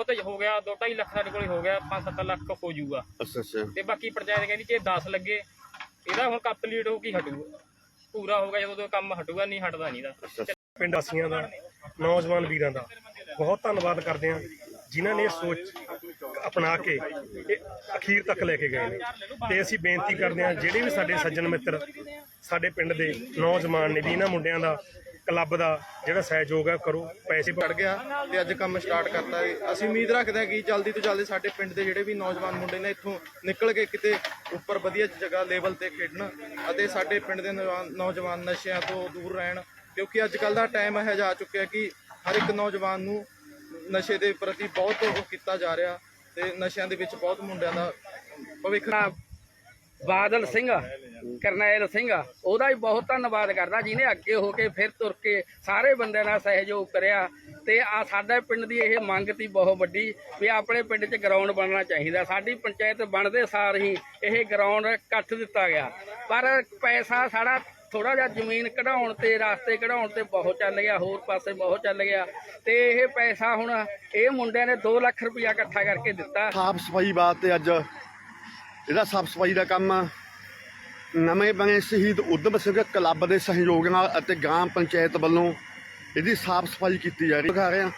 ਬਹੁਤ ਹੋ ਗਿਆ 2.5 ਲੱਖ ਸਾਡੇ ਕੋਲ ਹੋ ਗਿਆ 5-7 ਲੱਖ ਹੋ ਜਾਊਗਾ। ਅੱਛਾ ਅੱਛਾ। ਤੇ ਬਾਕੀ ਪੰਚਾਇਤ ਕਹਿੰਦੀ ਕਿ 10 ਲੱਗੇ ਇਹਦਾ ਹੁਣ ਕੰਪਲੀਟ ਹੋ ਕੀ ਹਟੂਗਾ ਪੂਰਾ ਹੋਗਾ ਜਦੋਂ ਤੋਂ ਕੰਮ ਹਟੂਗਾ ਨਹੀਂ ਹਟਦਾ ਨਹੀਂ ਦਾ ਪਿੰਡ ਵਾਸੀਆਂ ਦਾ ਨੌਜਵਾਨ ਵੀਰਾਂ ਦਾ ਬਹੁਤ ਧੰਨਵਾਦ ਕਰਦੇ ਹਾਂ ਜਿਨ੍ਹਾਂ ਨੇ ਇਹ ਸੋਚ ਅਪਣਾ ਕੇ ਇਹ ਅਖੀਰ ਤੱਕ ਲੈ ਕੇ ਗਏ ਨੇ। ਤੇ ਅਸੀਂ ਬੇਨਤੀ ਕਰਦੇ ਹਾਂ ਜਿਹੜੇ ਵੀ ਸਾਡੇ ਸੱਜਣ ਮਿੱਤਰ ਸਾਡੇ ਪਿੰਡ ਦੇ ਨੌਜਵਾਨ ਨੇ ਵੀ ਇਹਨਾਂ ਮੁੰਡਿਆਂ ਦਾ ਕਲੱਬ ਦਾ ਜਿਹੜਾ ਸਹਿਯੋਗ ਹੈ ਕਰੋ, ਪੈਸੇ ਪੜ ਗਿਆ ਤੇ ਅੱਜ ਕੰਮ ਸਟਾਰਟ ਕਰਤਾ ਅਸੀਂ ਉਮੀਦ ਰੱਖਦੇ ਹਾਂ ਕਿ ਜਲਦੀ ਤੋਂ ਜਲਦੀ ਸਾਡੇ ਪਿੰਡ ਦੇ ਜਿਹੜੇ ਵੀ ਨੌਜਵਾਨ ਮੁੰਡੇ ਨੇ ਇੱਥੋਂ ਨਿਕਲ ਕੇ ਕਿਤੇ ਉੱਪਰ ਵਧੀਆ ਜਗ੍ਹਾ ਲੈਵਲ ਤੇ ਖੇਡਣ ਅਤੇ ਸਾਡੇ ਪਿੰਡ ਦੇ ਨੌਜਵਾਨ- ਨੌਜਵਾਨ ਨਸ਼ਿਆਂ ਤੋਂ ਦੂਰ ਰਹਿਣ, ਕਿਉਂਕਿ ਅੱਜ ਕੱਲ ਦਾ ਟਾਈਮ ਇਹ ਜਾ ਚੁੱਕਿਆ ਕਿ ਹਰ ਇੱਕ ਨੌਜਵਾਨ ਨੂੰ ਨਸ਼ੇ ਦੇ ਪ੍ਰਤੀ ਬਹੁਤ ਉਹ ਕੀਤਾ ਜਾ ਰਿਹਾ ਤੇ ਨਸ਼ਿਆਂ ਦੇ ਵਿੱਚ ਬਹੁਤ ਮੁੰਡਿਆਂ ਦਾ ਭਵਿੱਖ ਬਾਦਲ ਸਿੰਘ, ਕਰਨੈਲ ਸਿੰਘ, ਉਹਦਾ ਵੀ ਬਹੁਤ ਧੰਨਵਾਦ ਕਰਦਾ, ਜਿਹਨੇ ਅੱਗੇ ਹੋ ਕੇ ਫਿਰ ਤੁਰ ਕੇ ਸਾਰੇ ਬੰਦਿਆਂ ਨਾਲ ਸਹਿਯੋਗ ਕਰਿਆ। ਤੇ ਆ ਸਾਡੇ ਪਿੰਡ ਦੀ ਇਹ ਮੰਗ ਤੀ ਬਹੁਤ ਵੱਡੀ ਵੀ ਆਪਣੇ ਪਿੰਡ 'ਚ ਗਰਾਊਂਡ ਬਣਨਾ ਚਾਹੀਦਾ। ਸਾਡੀ ਪੰਚਾਇਤ ਬਣਦੇ ਸਾਰ ਹੀ ਇਹ ਗਰਾਊਂਡ ਕੱਟ ਦਿੱਤਾ ਗਿਆ। ਪਰ ਪੈਸਾ ਸਾਡਾ ਥੋੜਾ ਜਿਹਾ ਜ਼ਮੀਨ ਕਢਾਉਣ ਤੇ, ਰਾਸਤੇ ਕਢਾਉਣ ਤੇ ਬਹੁਤ ਚੱਲ ਗਿਆ, ਹੋਰ ਪਾਸੇ ਬਹੁਤ ਚੱਲ ਗਿਆ। ਤੇ ਇਹ ਪੈਸਾ ਹੁਣ ਇਹ ਮੁੰਡਿਆਂ ਨੇ 2 ਲੱਖ ਰੁਪਇਆ ਇਕੱਠਾ ਕਰਕੇ ਦਿੱਤਾ। ਸਾਫ਼ ਸਫ਼ਾਈ ਬਾਤ ਤੇ ਅੱਜ ਇਹਦਾ ਸਾਫ਼ ਸਫ਼ਾਈ ਦਾ ਕੰਮ ਨਵੇਂ ਬਣੇ ਸ਼ਹੀਦ ਉਦਮ ਸਿੰਘ ਕਲੱਬ ਦੇ ਸਹਿਯੋਗ ਨਾਲ ਅਤੇ ਗ੍ਰਾਮ ਪੰਚਾਇਤ ਵੱਲੋਂ ਇਹਦੀ ਸਾਫ਼ ਸਫ਼ਾਈ ਕੀਤੀ ਜਾ ਰਹੀ ਦਿਖਾ ਰਹੇ ਹਾਂ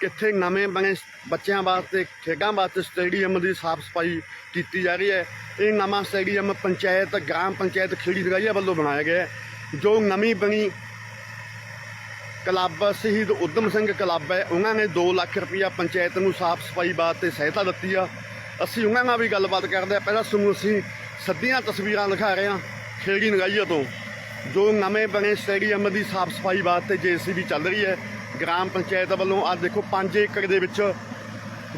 ਕਿੱਥੇ ਨਵੇਂ ਬਣੇ ਬੱਚਿਆਂ ਵਾਸਤੇ, ਖੇਡਾਂ ਵਾਸਤੇ ਸਟੇਡੀਅਮ ਦੀ ਸਾਫ਼ ਸਫ਼ਾਈ ਕੀਤੀ ਜਾ ਰਹੀ ਹੈ। ਇਹ ਨਵਾਂ ਸਟੇਡੀਅਮ ਪੰਚਾਇਤ, ਗ੍ਰਾਮ ਪੰਚਾਇਤ ਖੇੜੀ ਲਗਾਈਆ ਵੱਲੋਂ ਬਣਾਇਆ ਗਿਆ ਹੈ। ਜੋ ਨਵੀਂ ਬਣੀ ਕਲੱਬ, ਸ਼ਹੀਦ ਉਦਮ ਸਿੰਘ ਕਲੱਬ ਹੈ, ਉਹਨਾਂ ਨੇ 2 ਲੱਖ ਰੁਪਇਆ ਪੰਚਾਇਤ ਨੂੰ ਸਾਫ਼ ਸਫ਼ਾਈ ਵਾਸਤੇ ਸਹਾਇਤਾ ਦਿੱਤੀ ਆ। ਅਸੀਂ ਉਹਨਾਂ ਨਾਲ ਵੀ ਗੱਲਬਾਤ ਕਰਦੇ ਆ ਪਹਿਲਾਂ ਤੁਹਾਨੂੰ ਅਸੀਂ ਸੱਦੀਆਂ ਤਸਵੀਰਾਂ ਦਿਖਾ ਰਹੇ ਹਾਂ ਖੇੜੀ ਨਗਾਈਆ ਤੋਂ। ਜੋ ਨਵੇਂ ਬਣੇ ਸਟੇਡੀਅਮ ਦੀ ਸਾਫ਼ ਸਫ਼ਾਈ ਵਾਸਤੇ ਜੇਸੀਬੀ ਚੱਲ ਰਹੀ ਹੈ। ਗ੍ਰਾਮ ਪੰਚਾਇਤ ਵੱਲੋਂ ਆ ਦੇਖੋ 5 ਏਕੜ ਦੇ ਵਿੱਚ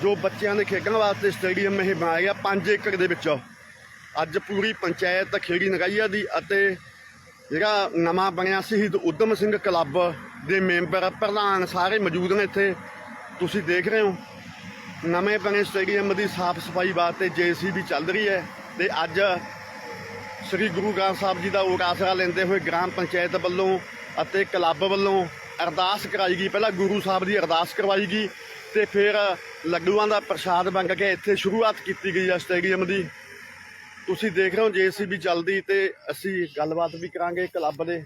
ਜੋ ਬੱਚਿਆਂ ਦੇ ਖੇਡਣ ਵਾਸਤੇ ਸਟੇਡੀਅਮ ਇਹ ਬਣਾਇਆ ਗਿਆ 5 ਏਕੜ ਦੇ ਵਿੱਚ। ਅੱਜ ਪੂਰੀ ਪੰਚਾਇਤ ਖੇੜੀ ਨਗਾਈਆ ਦੀ ਅਤੇ ਜਿਹੜਾ ਨਵਾਂ ਬਣਿਆ ਸ਼ਹੀਦ ਉਦਮ ਸਿੰਘ ਕਲੱਬ ਦੇ ਮੈਂਬਰ, ਪ੍ਰਧਾਨ ਸਾਰੇ ਮੌਜੂਦ ਨੇ ਇੱਥੇ। ਤੁਸੀਂ ਦੇਖ ਰਹੇ ਹੋ ਨਵੇਂ ਬਣੇ ਸਟੇਡੀਅਮ ਦੀ ਸਾਫ਼ ਸਫ਼ਾਈ ਵਾਸਤੇ ਜੇਸੀਬੀ ਚੱਲ ਰਹੀ ਹੈ ਤੇ ਅੱਜ ਸ੍ਰੀ ਗੁਰੂ ਗ੍ਰੰਥ ਸਾਹਿਬ ਜੀ ਦਾ ਉਕਾਸਰਾ ਲੈਂਦੇ ਹੋਏ ਗ੍ਰਾਮ ਪੰਚਾਇਤ ਵੱਲੋਂ ਅਤੇ ਕਲੱਬ ਵੱਲੋਂ ਅਰਦਾਸ ਕਰਾਈ ਗਈ। ਪਹਿਲਾਂ ਗੁਰੂ ਸਾਹਿਬ ਦੀ ਅਰਦਾਸ ਕਰਵਾਈ ਗਈ ਤੇ ਫਿਰ ਲੱਡੂਆਂ ਦਾ ਪ੍ਰਸ਼ਾਦ ਵੰਡ ਕੇ ਇੱਥੇ ਸ਼ੁਰੂਆਤ ਕੀਤੀ ਗਈ ਹੈ ਸਟੇਡੀਅਮ ਦੀ। ਤੁਸੀਂ ਦੇਖ ਰਹੇ ਹੋ ਜੇਸੀਬੀ ਚੱਲਦੀ ਤੇ ਅਸੀਂ ਗੱਲਬਾਤ ਵੀ ਕਰਾਂਗੇ ਕਲੱਬ ਦੇ।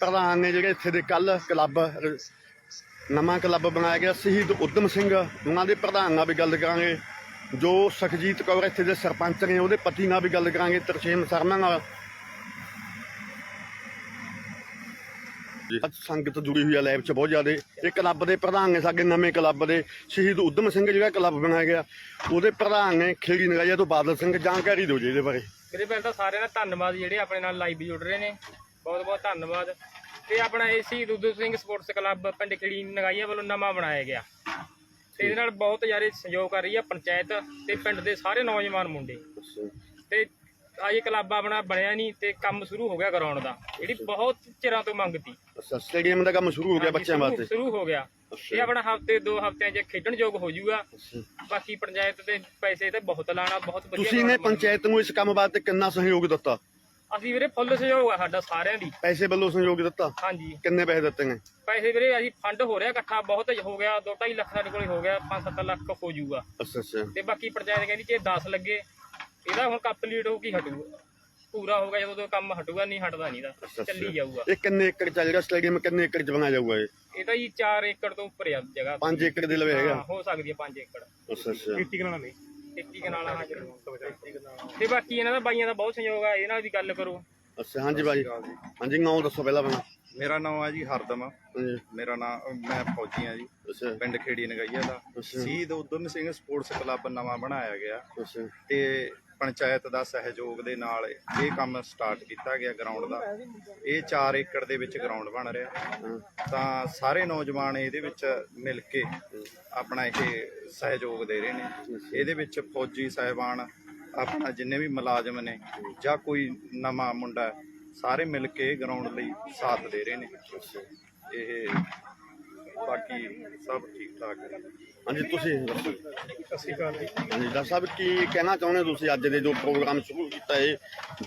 ਪ੍ਰਧਾਨ ਨੇ ਜਿਹੜੇ ਇੱਥੇ ਦੇ ਕੱਲ ਕਲੱਬ ਨਵਾਂ ਕਲੱਬ ਬਣਾਇਆ ਗਿਆ ਸ਼ਹੀਦ ਉਦਮ ਸਿੰਘ। ਉਹਨਾਂ ਦੇ ਪ੍ਰਧਾਨ ਨਾਲ ਵੀ ਗੱਲ ਕਰਾਂਗੇ। ਜੋ ਸੁਖਜੀਤ ਕੌਰ ਇੱਥੇ ਦੇ ਸਰਪੰਚ ਨੇ ਉਹਦੇ ਪਤੀ ਨਾਲ ਵੀ ਗੱਲ ਕਰਾਂਗੇ ਤਰਸ਼ੇਮ ਸ਼ਰਮਾ ਨਾਲ। ਅੱਜ ਸੰਗਤ ਜੁੜੀ ਹੋਈ ਹੈ ਲੈਬ 'ਚ ਬਹੁਤ ਜ਼ਿਆਦਾ। ਇਹ ਕਲੱਬ ਦੇ ਪ੍ਰਧਾਨ ਨੇ ਸਾਡੇ ਨਵੇਂ ਕਲੱਬ ਦੇ ਸ਼ਹੀਦ ਉਦਮ ਸਿੰਘ ਜਿਹੜਾ ਕਲੱਬ ਬਣਾਇਆ ਗਿਆ। ਉਹਦੇ ਪ੍ਰਧਾਨ ਨੇ ਖੇੜੀ ਨਗਾਇਆ ਤੋਂ ਬਾਦਲ ਸਿੰਘ ਜਾਣਕਾਰੀ ਦਿਓ ਜੀ ਇਹਦੇ ਬਾਰੇ। ਮੇਰੇ ਪਹਿਲਾਂ ਤਾਂ ਸਾਰਿਆਂ ਦਾ ਧੰਨਵਾਦ ਜਿਹੜੇ ਆਪਣੇ ਨਾਲ ਲਾਈਵ ਜੁੜ ਰਹੇ ਨੇ। ਬਹੁਤ ਬਹੁਤ ਧੰਨਵਾਦ। ਤੇ ਆਪਣਾ ਏਸੀ ਦੁੱਧੂ ਸਿੰਘ ਸਪੋਰਟਸ ਕਲੱਬ ਪਿੰਡ ਕਿੜੀ ਨਗਾਈਆ ਵੱਲੋਂ ਨਵਾਂ ਬਣਾਇਆ ਗਿਆ। ਤੇ ਇਹਦੇ ਨਾਲ ਬਹੁਤ ਜ਼ਿਆਦਾ ਸਹਿਯੋਗ ਕਰ ਰਹੀ ਹੈ ਪੰਚਾਇਤ ਤੇ ਪਿੰਡ ਦੇ ਸਾਰੇ ਨੌਜਵਾਨ ਮੁੰਡੇ। ਤੇ ਆ ਇਹ ਕਲੱਬ ਆਪਣਾ ਬਣਿਆ ਨਹੀਂ ਤੇ ਕੰਮ ਸ਼ੁਰੂ ਹੋ ਗਿਆ ਗਰਾਊਂਡ ਦਾ। ਜਿਹੜੀ ਬਹੁਤ ਚਿਰਾਂ ਤੋਂ ਮੰਗ ਤੀ। ਅੱਛਾ ਸਟੇਡੀਅਮ ਦਾ ਕੰਮ ਸ਼ੁਰੂ ਹੋ ਗਿਆ ਬੱਚਿਆਂ ਵਾਸਤੇ? ਸ਼ੁਰੂ ਹੋ ਗਿਆ। ਇਹ ਆਪਣਾ ਹਫ਼ਤੇ ਦੋ ਹਫਤਿਆਂ 'ਚ ਖੇਡਣ ਯੋਗ ਹੋ ਜਾਊਗਾ ਬਾਕੀ ਪੰਚਾਇਤ ਤੇ ਪੈਸੇ ਤੇ ਬਹੁਤ ਲਾਣਾ ਬਹੁਤ ਵਧੀਆ ਤੁਸੀਂ ਨੇ। ਪੰਚਾਇਤ ਨੂੰ ਇਸ ਕੰਮ ਵਾਸਤੇ ਕਿੰਨਾ ਸਹਿਯੋਗ ਦਿੱਤਾ? ਅਸੀਂ ਵੀਰੇ ਫੁੱਲ ਸਹਿਯੋਗ ਆ ਸਾਡਾ ਸਾਰਿਆਂ ਦੀ। ਪੈਸੇ ਵੱਲੋਂ ਸਹਿਯੋਗ ਦਿੱਤਾ? ਹਾਂਜੀ। ਕਿੰਨੇ ਪੈਸੇ ਦਿੱਤੇ ਨੇ? ਪੈਸੇ ਵੀਰੇ ਅਸੀਂ ਫੰਡ ਹੋ ਰਿਹਾ ਇਕੱਠਾ ਬਹੁਤ ਹੋ ਗਿਆ 2.5 ਲੱਖ ਸਾਡੇ ਕੋਲ ਹੋ ਗਿਆ 5-7 ਲੱਖ ਹੋ ਜਾਊਗਾ। ਅੱਛਾ ਅੱਛਾ। ਤੇ ਬਾਕੀ ਪੰਚਾਇਤ ਕਹਿੰਦੀ ਕਿ 10 ਲੱਗੇ ਇਹਦਾ ਹੁਣ ਕੰਪਲੀਟ ਹੋ ਕੀ ਹਟੂਗਾ ਪੂਰਾ ਹੋਗਾ ਜਦੋਂ ਤੋਂ ਕੰਮ ਹਟੂਗਾ ਨਹੀਂ ਹਟਦਾ ਨਹੀਂ ਦਾ ਚੱਲੀ। ਜਾਊਗਾ। ਇਹ ਕਿੰਨੇ ਏਕੜ ਚੱਲ ਰਿਹਾ ਸਟੇਡੀਅਮ ਕਿੰਨੇ ਏਕੜ ਚ ਬਣਾਇਆ ਜਾਊਗਾ ਇਹ? ਇਹ ਤਾਂ ਜੀ 4 ਏਕੜ ਤੋਂ ਉੱਪਰ ਆ ਜਗ੍ਹਾ। 5 ਏਕੜ ਦੇ ਲਵੇ ਹੈਗਾ। ਹਾਂ, ਹੋ ਸਕਦੀ ਹੈ 5 ਏਕੜ। ਅੱਛਾ ਅੱਛਾ। ਖੇਤੀ ਕਰਾਣਾ ਨਹੀਂ? 21 ਕਨਾਲਾ ਹਾਂ ਜ਼ਰੂਰ। ਤੇ ਬਾਕੀ ਇਹਨਾਂ ਦਾ ਬਾਈਆਂ ਦਾ ਬਹੁਤ ਸਹਿਯੋਗ ਆ ਇਹਨਾਂ ਨਾਲ ਵੀ ਗੱਲ ਕਰੋ। ਅੱਛਾ ਹਾਂਜੀ ਬਾਈ ਹਾਂਜੀ ਨਾਮ ਦੱਸੋ ਪਹਿਲਾਂ ਬਣਾ ਮੇਰਾ ਨਾਮ ਹੈ ਜੀ ਹਰਦਮ। ਮੇਰਾ ਨਾਮ ਮੈਂ ਫੌਜੀ ਹਾਂ ਜੀ। ਪਿੰਡ ਖੇੜੀ ਨਗਾਈਆ ਦਾ। ਸ਼ਹੀਦ ਉਦਮ ਸਿੰਘ ਸਪੋਰਟਸ ਕਲੱਬ ਨਵਾਂ ਬਣਾਇਆ ਗਿਆ। ਤੇ ਪੰਚਾਇਤ ਦਾ ਸਹਿਯੋਗ ਦੇ ਨਾਲ ਇਹ ਕੰਮ ਸਟਾਰਟ ਕੀਤਾ ਗਿਆ ਗਰਾਊਂਡ ਦਾ। ਇਹ 4 ਏਕੜ ਦੇ ਵਿੱਚ ਗਰਾਊਂਡ ਬਣ ਰਿਹਾ। ਤਾਂ ਸਾਰੇ ਨੌਜਵਾਨ ਇਹਦੇ ਵਿੱਚ ਮਿਲ ਕੇ ਆਪਣਾ ਇਹ ਸਹਿਯੋਗ ਦੇ ਰਹੇ ਨੇ। ਇਹਦੇ ਵਿੱਚ ਫੌਜੀ ਸਾਹਿਬਾਨ, ਆਪਣਾ ਜਿੰਨੇ ਵੀ ਮੁਲਾਜ਼ਮ ਨੇ ਜਾਂ ਕੋਈ ਨਵਾਂ ਮੁੰਡਾ, ਸਾਰੇ ਮਿਲ ਕੇ ਗਰਾਊਂਡ ਲਈ ਸਾਥ ਦੇ ਰਹੇ ਨੇ। ਇਹ ਬਾਕੀ ਸਭ ਠੀਕ ਠਾਕ ਹੈ। ਹਾਂਜੀ ਤੁਸੀਂ ਦੱਸੋ ਸਤਿ ਸ਼੍ਰੀ ਅਕਾਲ ਜੀ। ਹਾਂਜੀ ਡਾਕਟਰ ਸਾਹਿਬ ਕੀ ਕਹਿਣਾ ਚਾਹੁੰਦੇ ਹੋ ਤੁਸੀਂ ਅੱਜ ਦੇ ਜੋ ਪ੍ਰੋਗਰਾਮ ਸ਼ੁਰੂ ਕੀਤਾ ਇਹ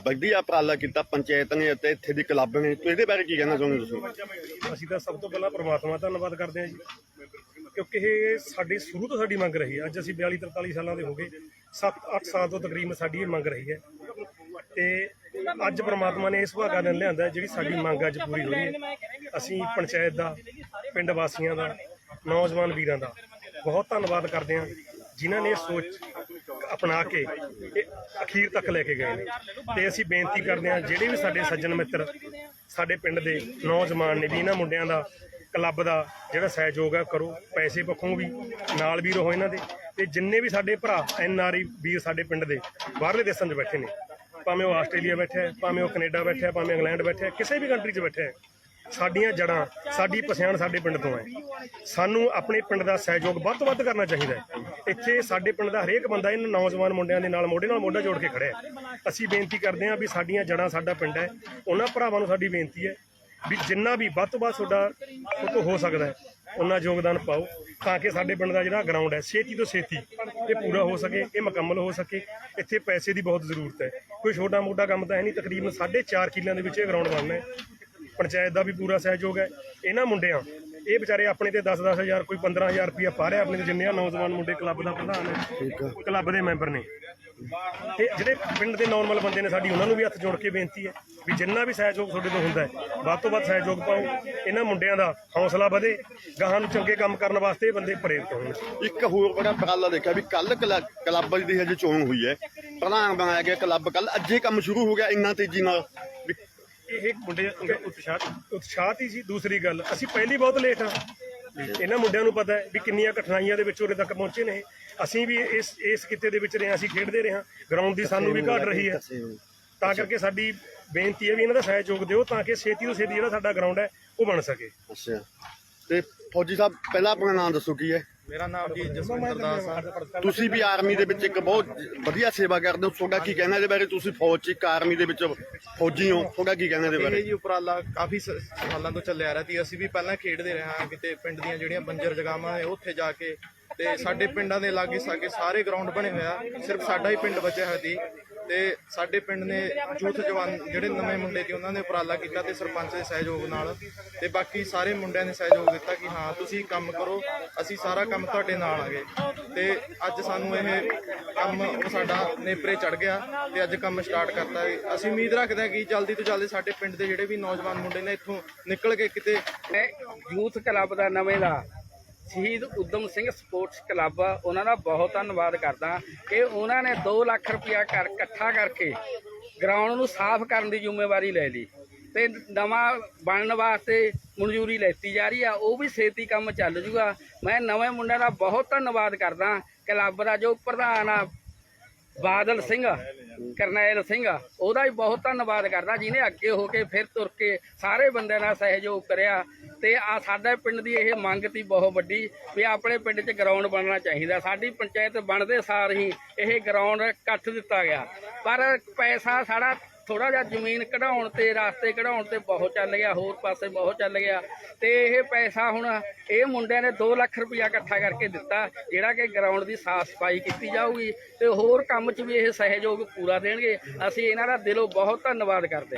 ਵਧੀਆ ਉਪਰਾਲਾ ਕੀਤਾ ਪੰਚਾਇਤ ਨੇ ਅਤੇ ਇੱਥੇ ਦੀ ਕਲੱਬ ਨੇ। ਤੁਸੀਂ ਇਹਦੇ ਬਾਰੇ ਕੀ ਕਹਿਣਾ ਚਾਹੁੰਦੇ ਹੋ ਤੁਸੀਂ? ਅਸੀਂ ਤਾਂ ਸਭ ਤੋਂ ਪਹਿਲਾਂ ਪ੍ਰਮਾਤਮਾ ਦਾ ਧੰਨਵਾਦ ਕਰਦੇ ਹਾਂ ਜੀ। ਕਿਉਂਕਿ ਇਹ ਸਾਡੇ ਸ਼ੁਰੂ ਤੋਂ ਸਾਡੀ ਮੰਗ ਰਹੀ ਹੈ। ਅੱਜ ਅਸੀਂ 42 43 ਸਾਲਾਂ ਦੇ ਹੋ ਗਏ। 7-8 ਸਾਲ ਤੋਂ ਤਕਰੀਬਨ ਸਾਡੀ ਇਹ ਮੰਗ ਰਹੀ ਹੈ। ਤੇ ਅੱਜ ਪ੍ਰਮਾਤਮਾ ਨੇ ਇਸ ਸੁਭਾਗਾ ਦਿਨ ਲਿਆਂਦਾ ਹੈ, ਜਿਹੜੀ ਸਾਡੀ ਮੰਗ ਅੱਜ ਪੂਰੀ ਹੋ ਰਹੀ ਹੈ। ਅਸੀਂ ਪੰਚਾਇਤ ਦਾ ਪਿੰਡ ਵਾਸੀਆਂ ਦਾ ਨੌਜਵਾਨ ਵੀਰਾਂ ਦਾ ਬਹੁਤ ਧੰਨਵਾਦ ਕਰਦੇ ਹਾਂ ਜਿਨ੍ਹਾਂ ਨੇ ਇਹ ਸੋਚ ਅਪਣਾ ਕੇ ਇਹ ਅਖੀਰ ਤੱਕ ਲੈ ਕੇ ਗਏ ਨੇ। ਤੇ ਅਸੀਂ ਬੇਨਤੀ ਕਰਦੇ ਹਾਂ, ਜਿਹੜੇ ਵੀ ਸਾਡੇ ਸੱਜਣ ਮਿੱਤਰ, ਸਾਡੇ ਪਿੰਡ ਦੇ ਨੌਜਵਾਨ ਨੇ ਵੀ ਇਹਨਾਂ ਮੁੰਡਿਆਂ ਦਾ, ਕਲੱਬ ਦਾ ਜਿਹੜਾ ਸਹਿਯੋਗ ਹੈ, ਕਰੋ, ਪੈਸੇ ਪੱਖੋਂ ਵੀ, ਨਾਲ ਵੀ ਰਹੋ ਇਹਨਾਂ ਦੇ। ਤੇ ਜਿੰਨੇ ਵੀ ਸਾਡੇ ਭਰਾ ਐਨ ਆਰ ਆਈ ਵੀਰ ਸਾਡੇ ਪਿੰਡ ਦੇ ਬਾਹਰਲੇ ਦੇਸ਼ਾਂ 'ਚ ਬੈਠੇ ਨੇ, ਭਾਵੇਂ ਉਹ ਆਸਟ੍ਰੇਲੀਆ ਬੈਠਾ ਹੈ ਭਾਵੇਂ ਉਹ ਕੈਨੇਡਾ ਬੈਠਾ ਹੈ ਭਾਵੇਂ ਇੰਗਲੈਂਡ ਬੈਠਾ ਹੈ ਕਿਸੇ ਵੀ ਕੰਟਰੀ 'ਚ ਬੈਠਾ ਹੈ ਸਾਡੀਆਂ ਜੜਾਂ ਸਾਡੀ ਪਛਾਣ ਸਾਡੇ ਪਿੰਡ ਤੋਂ ਹੈ। ਸਾਨੂੰ ਆਪਣੇ ਪਿੰਡ ਦਾ ਸਹਿਯੋਗ ਵੱਧ ਤੋਂ ਵੱਧ ਕਰਨਾ ਚਾਹੀਦਾ ਹੈ। ਇੱਥੇ ਸਾਡੇ ਪਿੰਡ ਦਾ ਹਰੇਕ ਬੰਦਾ ਇਹਨਾਂ ਨੌਜਵਾਨ ਮੁੰਡਿਆਂ ਦੇ ਨਾਲ ਮੋਢੇ ਨਾਲ ਮੋਢਾ ਜੋੜ ਕੇ ਖੜਿਆ ਹੈ। ਅਸੀਂ ਬੇਨਤੀ ਕਰਦੇ ਹਾਂ ਵੀ ਸਾਡੀਆਂ ਜੜਾਂ ਸਾਡਾ ਪਿੰਡ ਹੈ। ਉਹਨਾਂ ਭਰਾਵਾਂ ਨੂੰ ਸਾਡੀ ਬੇਨਤੀ ਹੈ ਵੀ ਜਿੰਨਾ ਵੀ ਵੱਧ ਤੋਂ ਵੱਧ ਤੁਹਾਡਾ ਉਹ ਤੋਂ ਹੋ ਸਕਦਾ ਹੈ, ਉਹਨਾਂ ਯੋਗਦਾਨ ਪਾਓ ਤਾਂ ਕਿ ਸਾਡੇ ਪਿੰਡ ਦਾ ਜਿਹੜਾ ਗਰਾਊਂਡ ਹੈ, ਛੇਤੀ ਤੋਂ ਛੇਤੀ ਇਹ ਪੂਰਾ ਹੋ ਸਕੇ, ਇਹ ਮੁਕੰਮਲ ਹੋ ਸਕੇ। ਇੱਥੇ ਪੈਸੇ ਦੀ ਬਹੁਤ ਜ਼ਰੂਰਤ ਹੈ। ਕੋਈ ਛੋਟਾ ਮੋਟਾ ਕੰਮ ਤਾਂ ਹੈ ਨਹੀਂ। ਤਕਰੀਬਨ 4.5 ਕਿੱਲਿਆਂ ਦੇ ਵਿੱਚ ਇਹ ਗਰਾਊਂਡ ਬਣਨਾ ਹੈ। ਪੰਚਾਇਤ ਦਾ ਵੀ ਪੂਰਾ ਸਹਿਯੋਗ ਹੈ ਇਹਨਾਂ ਮੁੰਡਿਆਂ ਇਹ ਵਿਚਾਰੇ ਆਪਣੇ ਤੇ 10-10 ਹਜ਼ਾਰ ਕੋਈ 15000 ਰੁਪਇਆ ਪਾ ਰਿਹਾ ਆਪਣੇ ਤੇ ਜਿੰਨੇ ਆ ਨੌਜਵਾਨ ਮੁੰਡੇ ਕਲੱਬ ਦਾ ਪ੍ਰਧਾਨ ਹੈ ਕਲੱਬ ਦੇ ਮੈਂਬਰ ਨੇ। ਤੇ ਜਿਹੜੇ ਪਿੰਡ ਦੇ ਨਾਰਮਲ ਬੰਦੇ ਨੇ ਸਾਡੀ ਉਹਨਾਂ ਨੂੰ ਵੀ ਹੱਥ ਜੋੜ ਕੇ ਬੇਨਤੀ ਹੈ ਵੀ ਜਿੰਨਾ ਵੀ ਸਹਿਯੋਗ ਤੁਹਾਡੇ ਤੋਂ ਹੁੰਦਾ ਹੈ ਵੱਧ ਤੋਂ ਵੱਧ ਸਹਿਯੋਗ ਪਾਓ ਇਹਨਾਂ ਮੁੰਡਿਆਂ ਦਾ ਹੌਸਲਾ ਵਧੇ ਗਾਹਾਂ ਨੂੰ ਚੰਗੇ ਕੰਮ ਕਰਨ ਵਾਸਤੇ ਇਹ ਬੰਦੇ ਪ੍ਰੇਰਿਤ ਹੋਣ। ਇੱਕ ਹੋਰ ਬੜਾ ਉਪਰਾਲਾ ਦੇਖਿਆ ਵੀ ਕੱਲ ਕਲੱਬ ਦੀ ਹਜੇ ਚੋਣ ਹੋਈ ਹੈ ਪ੍ਰਧਾਨ ਬਣਾਇਆ ਗਿਆ ਕਲੱਬ ਕੱਲ ਅੱਜੇ ਕੰਮ ਸ਼ੁਰੂ ਹੋ ਗਿਆ ਇੰਨਾ ਤੇਜ਼ੀ ਨਾਲ। ਇਹ ਮੁੰਡੇ ਉਤਸ਼ਾਹ ਉਤਸ਼ਾਹਤ ਹੀ ਸੀ, ਦੂਸਰੀ ਗੱਲ, ਅਸੀਂ ਪਹਿਲੀ ਬਹੁਤ ਲੇਟ ਹਾਂ। ਇਹਨਾਂ ਮੁੰਡਿਆਂ ਨੂੰ ਪਤਾ ਹੈ ਵੀ ਕਿੰਨੀਆਂ ਕਠਿਨਾਈਆਂ ਦੇ ਵਿੱਚ ਉਰੇ ਤੱਕ ਪਹੁੰਚੇ ਨੇ। ਅਸੀਂ ਵੀ ਇਸ ਇਸ ਕਿੱਤੇ ਦੇ ਵਿੱਚ ਰਹੇ ਹਾਂ, ਅਸੀਂ ਖੇਡਦੇ ਰਹੇ ਹਾਂ। ਗਰਾਊਂਡ ਦੀ ਸਾਨੂੰ ਵੀ ਘਾਟ ਰਹੀ ਹੈ। ਤਾਂ ਕਰਕੇ ਸਾਡੀ ਬੇਨਤੀ ਹੈ ਵੀ ਇਹਨਾਂ ਦਾ ਸਹਿਯੋਗ ਦਿਓ ਤਾਂ ਕਿ ਛੇਤੀ ਤੋਂ ਛੇਤੀ ਜਿਹੜਾ ਸਾਡਾ ਗਰਾਊਂਡ ਹੈ, ਉਹ ਬਣ ਸਕੇ। ਅੱਛਾ। ਤੇ ਫੌਜੀ ਸਾਹਿਬ, ਪਹਿਲਾਂ ਆਪਣਾ ਨਾਮ ਦੱਸੋ ਕੀ ਹੈ? ਮੇਰਾ ਨਾਮ ਜੀ ਜਸਵਿੰਦਰ ਦਾਸ ਆ। ਤੁਸੀਂ ਵੀ ਆਰਮੀ ਦੇ ਵਿੱਚ ਇੱਕ ਬਹੁਤ ਵਧੀਆ ਸੇਵਾ ਕਰਦੇ ਹੋ। ਤੁਹਾਡਾ ਕੀ ਕਹਿਣਾ ਇਹਦੇ ਬਾਰੇ? ਤੁਸੀਂ ਫੌਜ 'ਚ ਇੱਕ ਆਰਮੀ ਦੇ ਵਿੱਚ ਫੌਜੀ ਹੋ। ਤੁਹਾਡਾ ਕੀ ਕਹਿਣਾ ਇਹਦੇ ਇਹ ਬਾਰੇ? ਜੀ ਉਪਰਾਲਾ ਕਾਫੀ ਸ- ਸਾਲਾਂ ਤੋਂ ਚੱਲਿਆ ਰਿਹਾ ਸੀ। ਅਸੀਂ ਵੀ ਪਹਿਲਾਂ ਖੇਡਦੇ ਰਹੇ ਹਾਂ ਕਿਤੇ ਪਿੰਡ ਦੀਆਂ ਜਿਹੜੀਆਂ ਬੰਜਰ ਜਗਾਵਾਂ ਹੈ ਉੱਥੇ ਜਾ ਕੇ ਤੇ ਸਾਡੇ ਪਿੰਡਾਂ ਦੇ ਲਾਗੇ ਸਾਗੇ ਸਾਰੇ ਗਰਾਊਂਡ ਬਣੇ ਹੋਇਆ ਸਿਰਫ ਸਾਡਾ ਹੀ ਪਿੰਡ ਬਚਿਆ ਹੋਇਆ ਸੀ। ਤੇ ਸਾਡੇ ਪਿੰਡ ਨੇ ਯੂਥ ਜਵਾਨ ਜਿਹੜੇ ਨਵੇਂ ਮੁੰਡੇ ਸੀ, ਉਹਨਾਂ ਨੇ ਉਪਰਾਲਾ ਕੀਤਾ ਤੇ ਸਰਪੰਚ ਦੇ ਸਹਿਯੋਗ ਨਾਲ ਤੇ ਬਾਕੀ ਸਾਰੇ ਮੁੰਡਿਆਂ ਨੇ ਸਹਿਯੋਗ ਦਿੱਤਾ ਕਿ ਹਾਂ, ਤੁਸੀਂ ਕੰਮ ਕਰੋ, ਅਸੀਂ ਸਾਰਾ ਕੰਮ ਤੁਹਾਡੇ ਨਾਲ ਆਗੇ। ਤੇ ਅੱਜ ਸਾਨੂੰ ਇਹ ਕੰਮ ਸਾਡਾ ਨੇਪਰੇ ਚੜ ਗਿਆ ਤੇ ਅੱਜ ਕੰਮ ਸਟਾਰਟ ਕਰਤਾ ਅਸੀਂ ਉਮੀਦ ਰੱਖਦੇ ਹਾਂ ਕਿ ਜਲਦੀ ਤੋਂ ਜਲਦੀ ਸਾਡੇ ਪਿੰਡ ਦੇ ਜਿਹੜੇ ਵੀ ਨੌਜਵਾਨ ਮੁੰਡੇ ਨੇ ਇੱਥੋਂ ਨਿਕਲ ਕੇ ਕਿਤੇ ਯੂਥ ਕਲੱਬ ਦਾ ਨਵੇਂ ਦਾ ਸ਼ਹੀਦ ਉਦਮ ਸਿੰਘ ਸਪੋਰਟਸ ਕਲੱਬ, ਉਹਨਾਂ ਦਾ ਬਹੁਤ ਧੰਨਵਾਦ ਕਰਦਾ ਕਿ ਉਹਨਾਂ ਨੇ 2 ਲੱਖ ਰੁਪਇਆ ਕਰ ਇਕੱਠਾ ਕਰਕੇ ਗਰਾਊਂਡ ਨੂੰ ਸਾਫ਼ ਕਰਨ ਦੀ ਜ਼ਿੰਮੇਵਾਰੀ ਲੈ ਲਈ ਤੇ ਨਵਾਂ ਬਣਨ ਵਾਸਤੇ ਮਨਜ਼ੂਰੀ ਲੈਤੀ ਜਾ ਰਹੀ ਆ, ਉਹ ਵੀ ਛੇਤੀ ਕੰਮ ਚੱਲ ਜੂਗਾ। ਮੈਂ ਨਵੇਂ ਮੁੰਡਿਆਂ ਦਾ ਬਹੁਤ ਧੰਨਵਾਦ ਕਰਦਾ, ਕਲੱਬ ਦਾ ਜੋ ਪ੍ਰਧਾਨ ਆ, ਬਾਦਲ ਸਿੰਘ, ਕਰਨੈਲ ਸਿੰਘ, ਉਹਦਾ ਵੀ ਬਹੁਤ ਧੰਨਵਾਦ ਕਰਦਾ, ਜਿਹਨੇ ਅੱਗੇ ਹੋ ਕੇ ਫਿਰ ਤੁਰ ਕੇ ਸਾਰੇ ਬੰਦਿਆਂ ਦਾ ਸਹਿਯੋਗ ਕਰਿਆ। ਤੇ ਆ ਸਾਡੇ ਪਿੰਡ ਦੀ ਇਹ ਮੰਗ ਤੀ ਬਹੁਤ ਵੱਡੀ ਵੀ ਆਪਣੇ ਪਿੰਡ 'ਚ ਗਰਾਊਂਡ ਬਣਨਾ ਚਾਹੀਦਾ। ਸਾਡੀ ਪੰਚਾਇਤ ਬਣਦੇ ਸਾਰ ਹੀ ਇਹ ਗਰਾਊਂਡ ਕੱਟ ਦਿੱਤਾ ਗਿਆ। ਪਰ ਪੈਸਾ ਸਾਡਾ ਥੋੜਾ ਜਿਹਾ ਜ਼ਮੀਨ ਕਢਾਉਣ ਤੇ, ਰਾਸਤੇ ਕਢਾਉਣ ਤੇ ਬਹੁਤ ਚੱਲ ਗਿਆ, ਹੋਰ ਪਾਸੇ ਬਹੁਤ ਚੱਲ ਗਿਆ। ਤੇ ਇਹ ਪੈਸਾ ਹੁਣ ਇਹ ਮੁੰਡਿਆਂ ਨੇ 2 ਲੱਖ ਰੁਪਇਆ ਇਕੱਠਾ ਕਰਕੇ ਦਿੱਤਾ, ਜਿਹੜਾ ਕਿ ਗਰਾਊਂਡ ਦੀ ਸਾਫ਼ ਸਫ਼ਾਈ ਕੀਤੀ ਜਾਊਗੀ ਤੇ ਹੋਰ ਕੰਮ 'ਚ ਵੀ ਇਹ ਸਹਿਯੋਗ ਪੂਰਾ ਦੇਣਗੇ। ਅਸੀਂ ਇਹਨਾਂ ਦਾ ਦਿਲੋਂ ਬਹੁਤ ਧੰਨਵਾਦ ਕਰਦੇ ਹਾਂ।